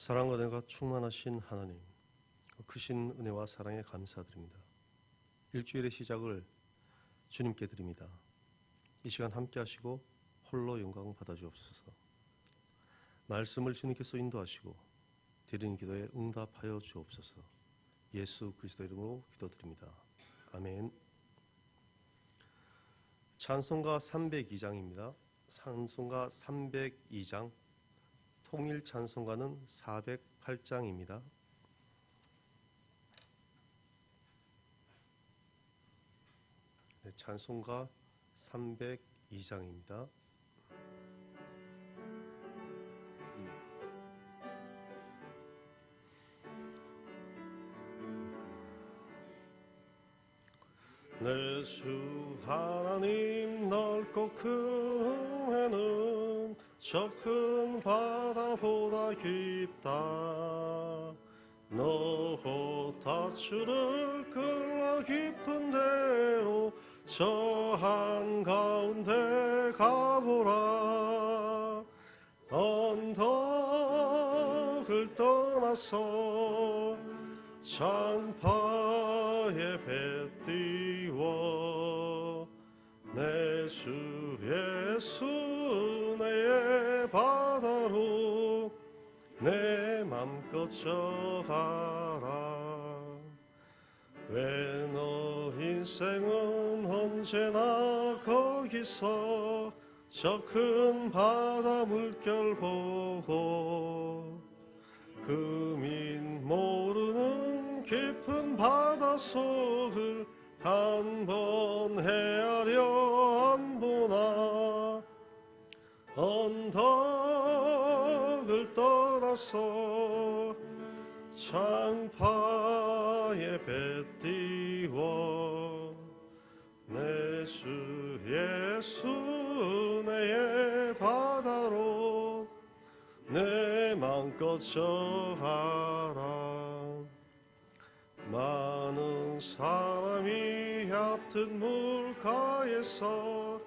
사랑과 은혜가 충만하신 하나님, 그 크신 은혜와 사랑에 감사드립니다. 일주일의 시작을 주님께 드립니다. 이 시간 함께 하시고 홀로 영광 받아 주옵소서. 말씀을 주님께서 인도하시고 드리는 기도에 응답하여 주옵소서. 예수 그리스도 이름으로 기도드립니다. 아멘. 찬송가 302장입니다. 찬송가 302장 통일 찬송가는 408장입니다. 네, 찬송가 302장입니다. 내주 하나님 넓고 큰 은혜는 저 큰 바다보다 깊다. 너 다추를 끌어 깊은 데로 저 한가운데 가보라. 언덕을 떠나서 찬파에 배 띄워 내 주 예수 내 맘껏 저가라. 왜 너 인생은 언제나 거기서 저 큰 바다 물결 보고 금인 모르는 깊은 바다 속을 한 번 헤아려 떠나서 창파에 배 띄워 내주 예수 내 바다로 내 맘껏 저가라. 많은 사람이 얕은 물가에서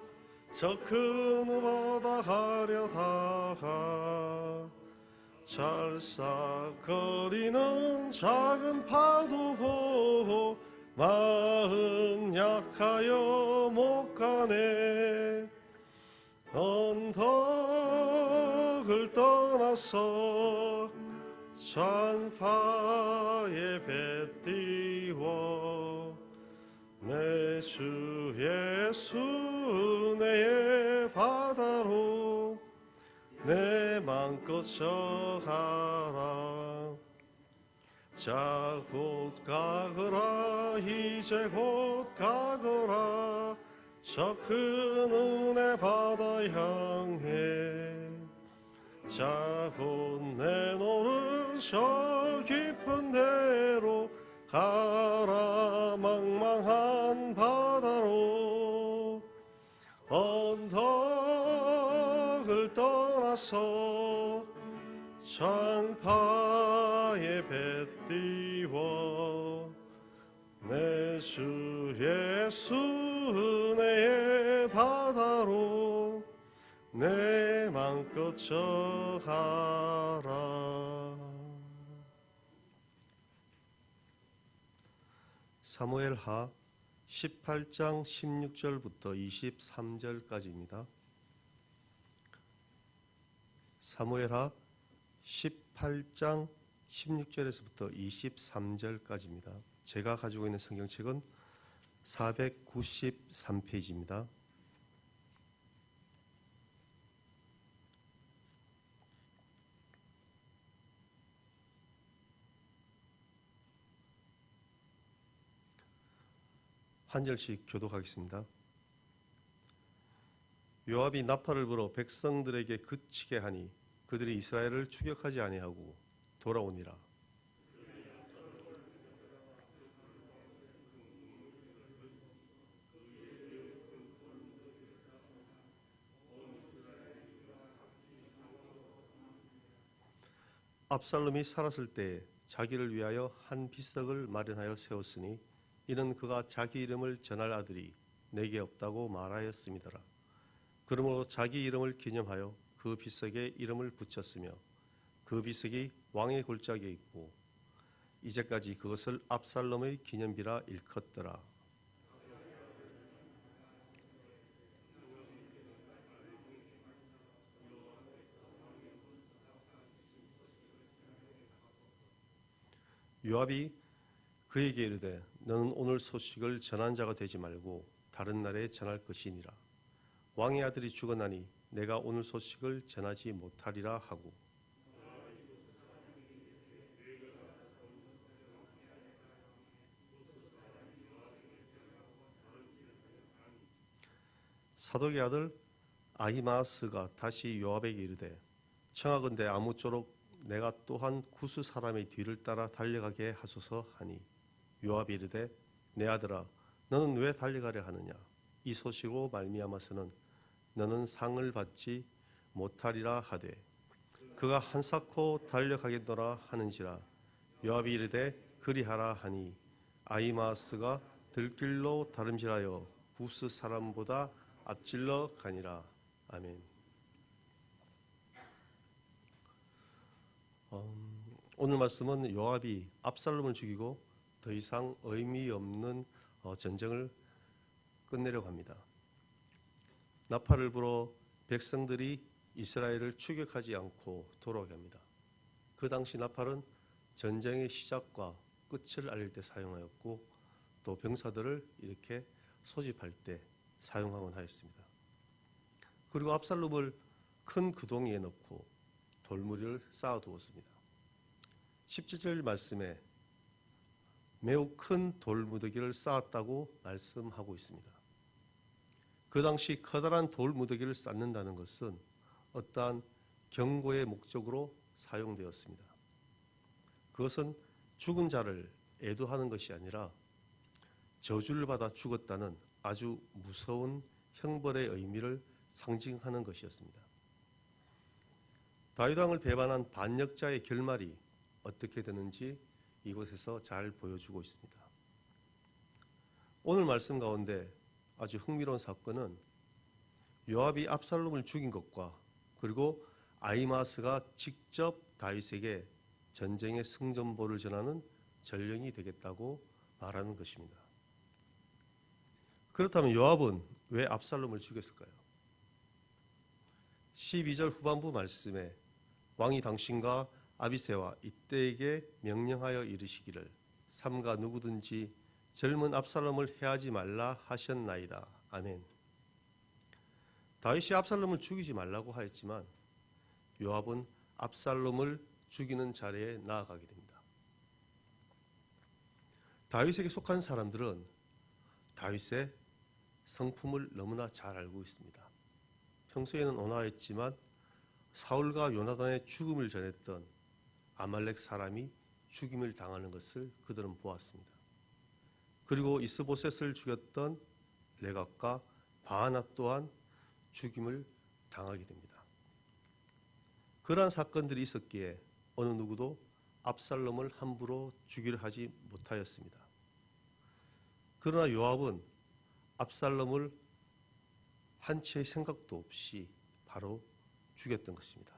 저 큰 바다 가려다가 찰싹거리는 작은 파도 보고 마음 약하여 못 가네. 언덕을 떠나서 창파에 배 띄워 내 주 예수 저가라. 자 곧 가거라. 이제 곧 가거라. 저 큰 은혜 바다 향해. 자 곧 내 노를 저 깊은 데로 가라. 망망한 바다로. 언덕을 떠나서 창파에 배 띄워 내 주 예수 은혜의 바다로 내 맘껏 저가라 사무엘하 18장 16절부터 23절까지입니다. 사무엘하 18장 16절에서부터 23절까지입니다. 제가 가지고 있는 성경책은 493페이지입니다. 한 절씩 교독하겠습니다. 요압이 나팔을 불어 백성들에게 그치게 하니 그들이 이스라엘을 추격하지 아니하고 돌아오니라. 압살롬이 살았을 때 자기를 위하여 한 비석을 마련하여 세웠으니 이는 그가 자기 이름을 전할 아들이 내게 없다고 말하였음이더라. 그러므로 자기 이름을 기념하여 그 비석에 이름을 붙였으며 그 비석이 왕의 골짜기에 있고 이제까지 그것을 압살롬의 기념비라 일컫더라. 요압이 그에게 이르되 너는 오늘 소식을 전한 자가 되지 말고 다른 날에 전할 것이니라. 왕의 아들이 죽었나니 내가 오늘 소식을 전하지 못하리라 하고 사독의 아들 아히마스가 다시 요압에게 이르되 청하건대 아무쪼록 내가 또한 구스 사람의 뒤를 따라 달려가게 하소서 하니 요압이 이르되 내 아들아 너는 왜 달려가려 하느냐? 이 소식으로 말미암아서는 너는 상을 받지 못하리라 하되 그가 한사코 달려가겠노라 하는지라 요압이 이르되 그리하라 하니 아이마스가 들길로 다름질하여 구스 사람보다 앞질러 가니라 아멘. 음, 오늘 말씀은 요압이 압살롬을 죽이고 더 이상 의미 없는 어, 전쟁을 끝내려고 합니다. 나팔을 불어 백성들이 이스라엘을 추격하지 않고 돌아오게 합니다. 그 당시 나팔은 전쟁의 시작과 끝을 알릴 때 사용하였고 또 병사들을 이렇게 소집할 때 사용하곤 하였습니다. 그리고 압살롬을 큰 구덩이에 넣고 돌무리를 쌓아두었습니다. 17절 말씀에 매우 큰 돌무더기를 쌓았다고 말씀하고 있습니다. 그 당시 커다란 돌 무더기를 쌓는다는 것은 어떠한 경고의 목적으로 사용되었습니다. 그것은 죽은 자를 애도하는 것이 아니라 저주를 받아 죽었다는 아주 무서운 형벌의 의미를 상징하는 것이었습니다. 다윗 왕을 배반한 반역자의 결말이 어떻게 되는지 이곳에서 잘 보여주고 있습니다. 오늘 말씀 가운데 아주 흥미로운 사건은 요압이 압살롬을 죽인 것과 그리고 아이마스가 직접 다윗에게 전쟁의 승전보를 전하는 전령이 되겠다고 말하는 것입니다. 그렇다면 요압은 왜 압살롬을 죽였을까요? 12절 후반부 말씀에 왕이 당신과 아비세와 이때에게 명령하여 이르시기를 삼가 누구든지 젊은 압살롬을 해하지 말라 하셨나이다. 아멘. 다윗이 압살롬을 죽이지 말라고 하였지만 요압은 압살롬을 죽이는 자리에 나아가게 됩니다. 다윗에게 속한 사람들은 다윗의 성품을 너무나 잘 알고 있습니다. 평소에는 온화했지만 사울과 요나단의 죽음을 전했던 아말렉 사람이 죽임을 당하는 것을 그들은 보았습니다. 그리고 이스보셋을 죽였던 레갑과 바하나 또한 죽임을 당하게 됩니다. 그러한 사건들이 있었기에 어느 누구도 압살롬을 함부로 죽이려 하지 못하였습니다. 그러나 요압은 압살롬을 한치의 생각도 없이 바로 죽였던 것입니다.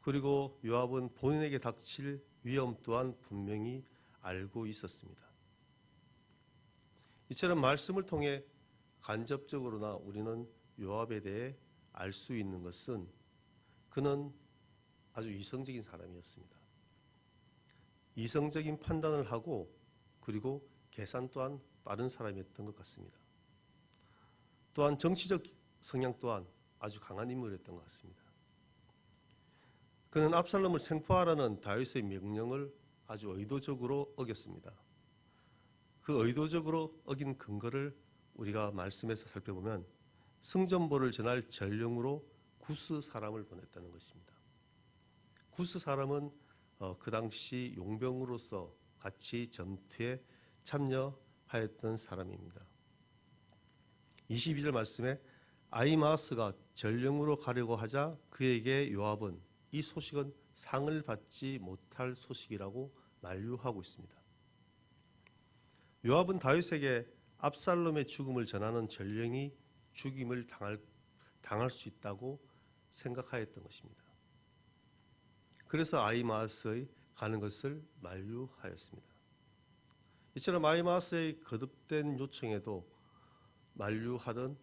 그리고 요압은 본인에게 닥칠 위험 또한 분명히 알고 있었습니다. 이처럼 말씀을 통해 간접적으로나 우리는 요압에 대해 알 수 있는 것은 그는 아주 이성적인 사람이었습니다. 이성적인 판단을 하고 그리고 계산 또한 빠른 사람이었던 것 같습니다. 또한 정치적 성향 또한 아주 강한 인물이었던 것 같습니다. 그는 압살롬을 생포하라는 다윗의 명령을 아주 의도적으로 어겼습니다. 그 의도적으로 어긴 근거를 우리가 말씀에서 살펴보면 승전보를 전할 전령으로 구스 사람을 보냈다는 것입니다. 구스 사람은 어, 그 당시 용병으로서 같이 전투에 참여하였던 사람입니다. 22절 말씀에 아이마스가 전령으로 가려고 하자 그에게 요압은 이 소식은 상을 받지 못할 소식이라고 만류하고 있습니다. 요압은 다윗에게 압살롬의 죽음을 전하는 전령이 죽임을 당할, 당할 수 있다고 생각하였던 것입니다. 그래서 아이마스의 가는 것을 만류하였습니다. 이처럼 아이마스의 거듭된 요청에도 만류하던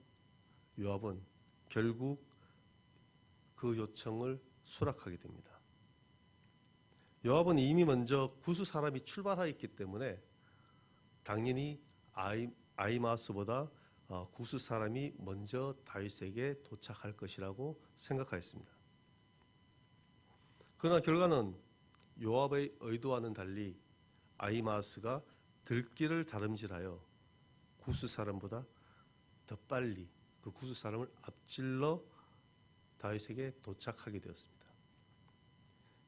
요압은 결국 그 요청을 수락하게 됩니다. 요압은 이미 먼저 구수 사람이 출발하였기 때문에 당연히 아이, 아이마스보다 어, 구수 사람이 먼저 다윗에게 도착할 것이라고 생각하였습니다. 그러나 결과는 요압의 의도와는 달리 아이마스가 들길을 다름질하여 구수 사람보다 더 빨리 그 구수 사람을 앞질러 다윗에게 도착하게 되었습니다.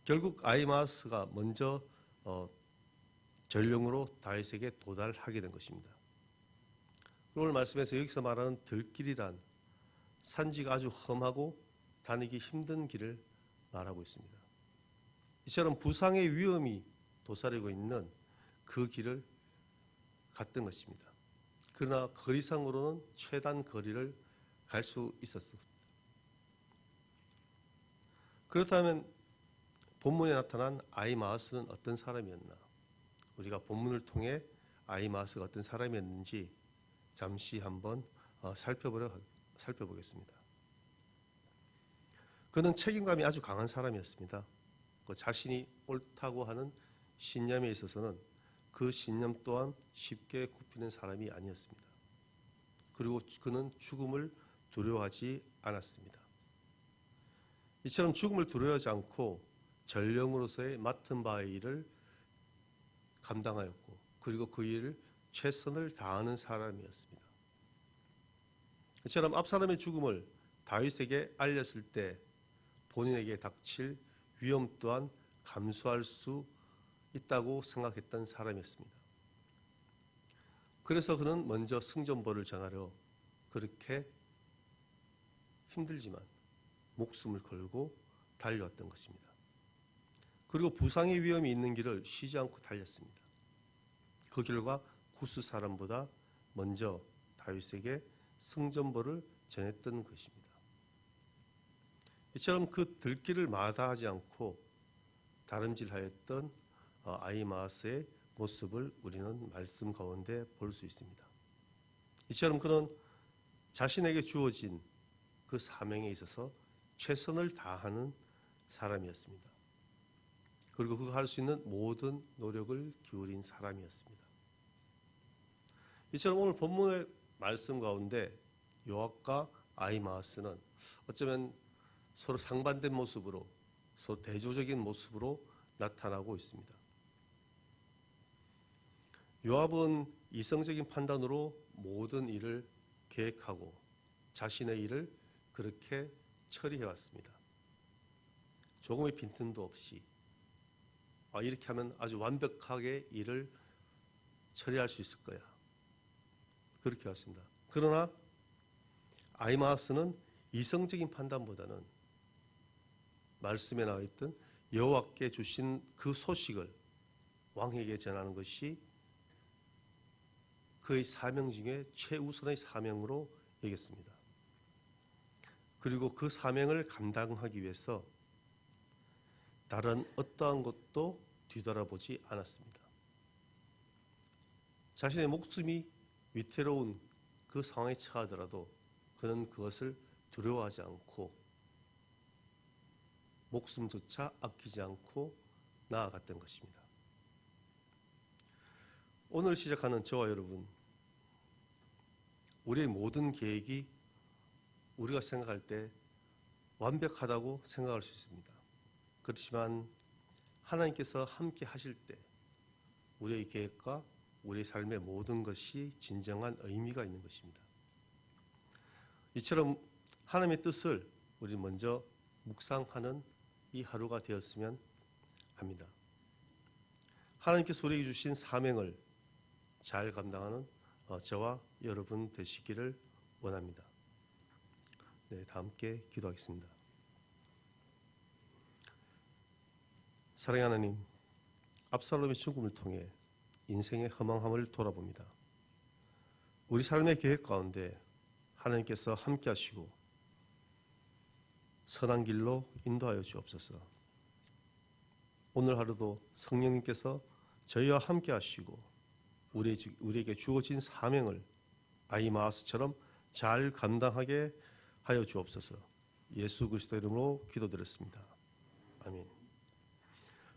결국 아이마스가 먼저 어, 전령으로 다윗에게 도달하게 된 것입니다. 오늘 말씀에서 여기서 말하는 들길이란 산지가 아주 험하고 다니기 힘든 길을 말하고 있습니다. 이처럼 부상의 위험이 도사리고 있는 그 길을 갔던 것입니다. 그러나 거리상으로는 최단 거리를 갈 수 있었습니다. 그렇다면 본문에 나타난 아이마스는 어떤 사람이었나? 우리가 본문을 통해 아이마스가 어떤 사람이었는지 잠시 한번 어, 살펴보려 살펴보겠습니다. 그는 책임감이 아주 강한 사람이었습니다. 그 자신이 옳다고 하는 신념에 있어서는 그 신념 또한 쉽게 굽히는 사람이 아니었습니다. 그리고 그는 죽음을 두려워하지 않았습니다. 이처럼 죽음을 두려워하지 않고 전령으로서의 맡은 바의 일을 감당하였고 그리고 그 일을 최선을 다하는 사람이었습니다. 이처럼 압사람의 죽음을 다윗에게 알렸을 때 본인에게 닥칠 위험 또한 감수할 수 있다고 생각했던 사람이었습니다. 그래서 그는 먼저 승전보를 전하려 그렇게 힘들지만 목숨을 걸고 달려왔던 것입니다. 그리고 부상의 위험이 있는 길을 쉬지 않고 달렸습니다. 그 결과 구스 사람보다 먼저 다윗에게 승전보를 전했던 것입니다. 이처럼 그 들길을 마다하지 않고 다름질하였던 어, 아이마스의 모습을 우리는 말씀 가운데 볼 수 있습니다. 이처럼 그는 자신에게 주어진 그 사명에 있어서 최선을 다하는 사람이었습니다. 그리고 그거 할 수 있는 모든 노력을 기울인 사람이었습니다. 이처럼 오늘 본문의 말씀 가운데 요압과 아이마스는 어쩌면 서로 상반된 모습으로 서로 대조적인 모습으로 나타나고 있습니다. 요압은 이성적인 판단으로 모든 일을 계획하고 자신의 일을 그렇게 처리해 왔습니다. 조금의 빈틈도 없이 아, 이렇게 하면 아주 완벽하게 일을 처리할 수 있을 거야. 그렇게 왔습니다. 그러나 아이마스는 이성적인 판단보다는 말씀에 나와 있던 여호와께 주신 그 소식을 왕에게 전하는 것이 그의 사명 중에 최우선의 사명으로 여겼습니다. 그리고 그 사명을 감당하기 위해서 다른 어떠한 것도 뒤돌아보지 않았습니다. 자신의 목숨이 위태로운 그 상황에 처하더라도 그는 그것을 두려워하지 않고 목숨조차 아끼지 않고 나아갔던 것입니다. 오늘 시작하는 저와 여러분, 우리의 모든 계획이 우리가 생각할 때 완벽하다고 생각할 수 있습니다. 그렇지만 하나님께서 함께 하실 때 우리의 계획과 우리의 삶의 모든 것이 진정한 의미가 있는 것입니다. 이처럼 하나님의 뜻을 우리 먼저 묵상하는 이 하루가 되었으면 합니다. 하나님께서 우리에게 주신 사명을 잘 감당하는 어, 저와 여러분 되시기를 원합니다. 네, 다 함께 기도하겠습니다. 사랑의 하나님, 압살롬의 죽음을 통해 인생의 허망함을 돌아봅니다. 우리 삶의 계획 가운데 하나님께서 함께 하시고 선한 길로 인도하여 주옵소서. 오늘 하루도 성령님께서 저희와 함께 하시고 우리, 우리에게 주어진 사명을 아이마스처럼 잘 감당하게 하여 주옵소서. 예수 그리스도 이름으로 기도드렸습니다. 아멘.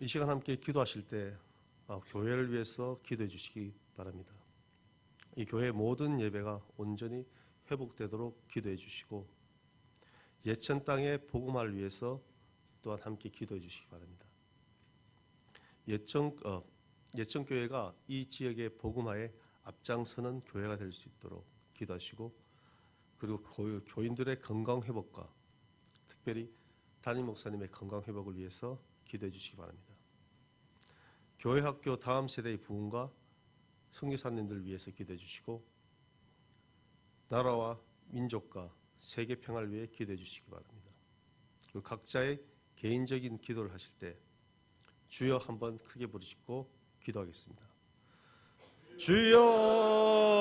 이 시간 함께 기도하실 때 아, 교회를 위해서 기도해 주시기 바랍니다. 이 교회 모든 예배가 온전히 회복되도록 기도해 주시고 예천 땅의 복음화를 위해서 또한 함께 기도해 주시기 바랍니다. 예천 어, 예천 교회가 이 지역의 복음화에 앞장서는 교회가 될 수 있도록 기도하시고 그리고 고- 교인들의 건강 회복과 특별히 담임 목사님의 건강 회복을 위해서 기도해 주시기 바랍니다. 교회 학교 다음 세대의 부흥과 선교사님들 위해서 기도해 주시고 나라와 민족과 세계 평화를 위해 기도해 주시기 바랍니다. 그리고 각자의 개인적인 기도를 하실 때 주여 한번 크게 부르시고 기도하겠습니다. 주여